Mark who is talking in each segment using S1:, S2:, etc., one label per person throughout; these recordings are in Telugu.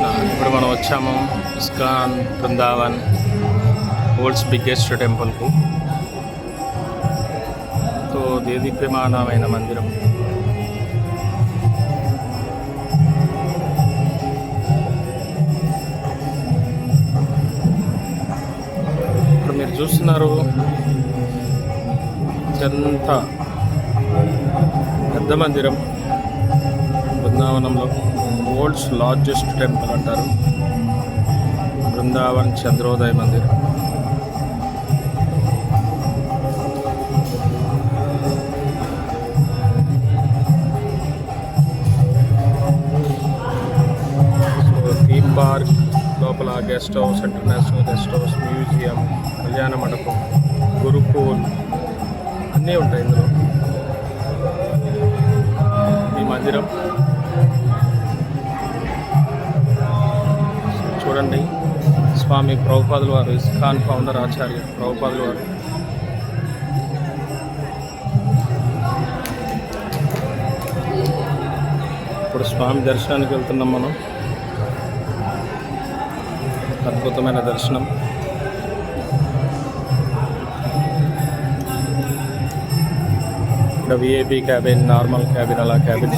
S1: కృష్ణ ఇప్పుడు మనం వచ్చాము ఇస్కాన్ బృందావన్ వరల్డ్స్ బిగ్గెస్ట్ టెంపుల్కు. తో దేదీప్యమానమైన మందిరం. ఇప్పుడు మీరు చూస్తున్నారు అత్యంత పెద్ద మందిరం బృందావనంలో. వరల్డ్స్ లార్జెస్ట్ టెంపుల్ అంటారు. బృందావన్ చంద్రోదయ మందిరం. థీమ్ పార్క్ లోపల guest house international guest house museum కళ్యాణ మండపం గురుకూల్ అన్నీ ఉంటాయి ఇందులో. ఈ మందిరం. చూడండి. స్వామి ప్రభుపాదులు వారు ఇస్కాన్ ఫౌండర్ ఆచార్య ప్రభుపాదులు వారు. ఇప్పుడు స్వామి దర్శనానికి వెళ్తున్నాం మనం. అద్భుతమైన దర్శనం. ఇక్కడ విఐపి క్యాబిన్ నార్మల్ క్యాబిన్ అలా క్యాబిన్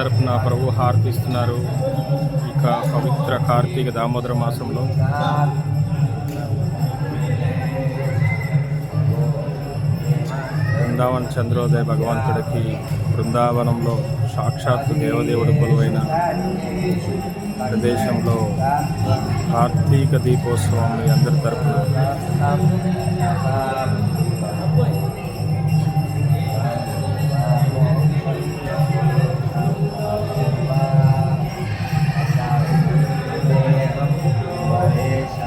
S1: తరపున ప్రభు హారతిస్తున్నారు. ఇక పవిత్ర కార్తీక దామోదర మాసంలో. బృందావన చంద్రోదయ భగవంతుడికి బృందావనంలో సాక్షాత్తు దేవదేవుడు కొలువైన ప్రదేశంలో కార్తీక దీపోత్సవం మీ అందరి తరపున.